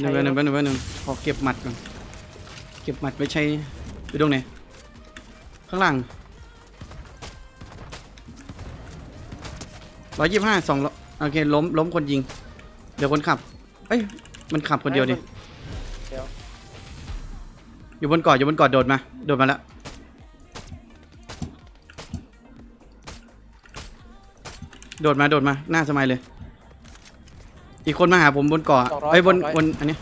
หนึ่งไปหนึ่งไปหนึ่งไปหนึ่งขอเก็บหมัดก่อน เก็บหมัดไว้ใช้อยู่ตรงไหน ข้างล่างร้อยยี่สิบห้าสองโอเคล้มล้มคนยิง เดี๋ยวคนขับ เอ้ย มันขับคนเดียวดิ เดี๋ยวอยู่บนเกาะอยู่บนเกาะโดดมา โดดมาแล้วโดดมาโดดมาหน้าสมัยเลย อีกคนมาหาผมบนเกาะไอ้ยบนบนอันเนี้ย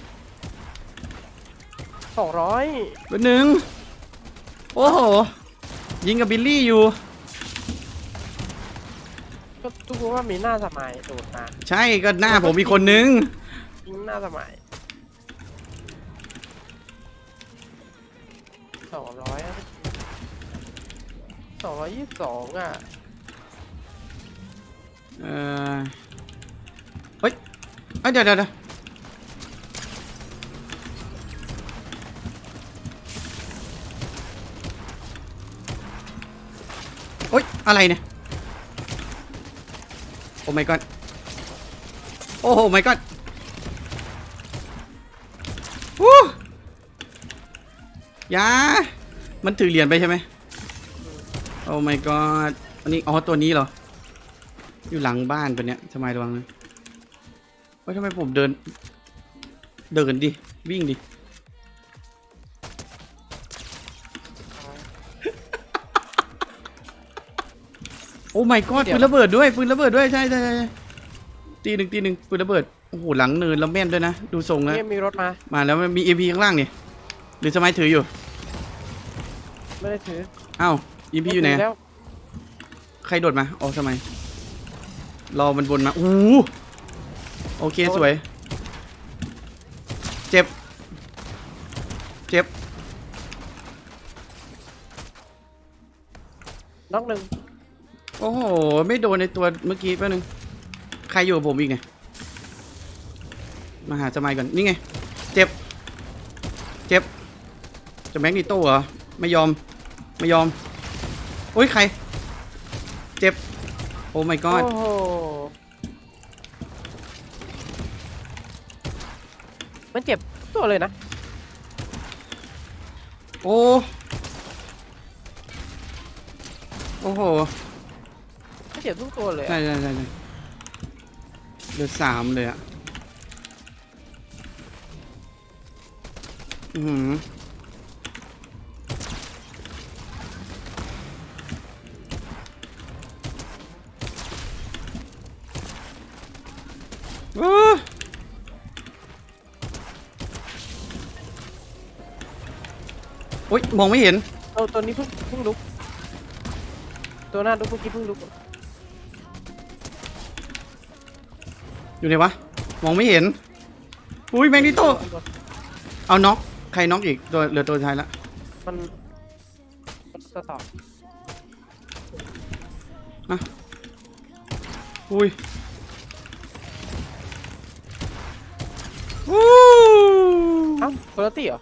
สองร้อยบนหนึ่งโอ้โหยิงกับบิลลี่อยู่ ก็ทุกคนว่ามีหน้าสมัยโดดมาใช่ก็หน้าผมอีกคนนึงยิงหน้าสมัยสองร้อยสองร้อยยี่สิบสองอะเออเฮ้ยเอ้ยเดี๋ยวเดี๋ยวเดี๋ยวโอ๊ยอะไรเนี่ย โอ้ my god โอ้โห my god วู้ยา มันถือเหรียญไปใช่ไหมโอ้ my god อันนี้ อ๋อ ตัวนี้เหรอ อยู่หลังบ้านตัวเนี้ยทำไมระวังนะ เฮ้ยทำไมผมเดิน เดินดิ วิ่งดิ โอ้ my god เดี๋ยวปืนระเบิดด้วยปืนระเบิดด้วยใช่ใช่ใช่ใช่ตีหนึ่งตีหนึ่งปืนระเบิด โอ้โห หลังเนินแล้วแม่นด้วยนะ ดูทรงนะเนี่ยมีรถมา มาแล้วมันมี EP ข้างล่างนี่หรือสมัยถืออยู่ ไม่ได้ถืออ้าว EP อยู่ไหนถืแล้วใครโดดมา อ๋อทำไมรอมันบนมา อู้หู โอเคสวย เจ็บ เจ็บน้องหนึ่งโอ้โห ไม่โดนในตัวเมื่อกี้แป๊บนึง ใครอยู่กับผมอีกไงมาหาสมัยก่อน นี่ไง เจ็บ เจ็บ จะแม็กนิโต้เหรอ ไม่ยอม ไม่ยอม โอ้ย ใคร เจ็บ โอ้ my โอ้ god โห มันเจ็บทุกตัวเลยนะ โอ้ โอ้โหมันเจ็บทุกตัวเลยอะใช่ใช่ใช่ใช่เหลือสามเลยอะอือหืออ้ อ๊ยมองไม่เห็นตัวตัวนี้เพิ่งเพิ่งลุก ตัวหน้าลุกเมื่อกี้เพิ่งลุกอยู่ไหนวะมองไม่เห็นอุ้ยแมงนิโตเอาน็อกใครน็อกอีกตัวเหลือตัวท้ายละมันมันสต็อปอุ้ยวู้เอ้าโคโรตี้เหรอ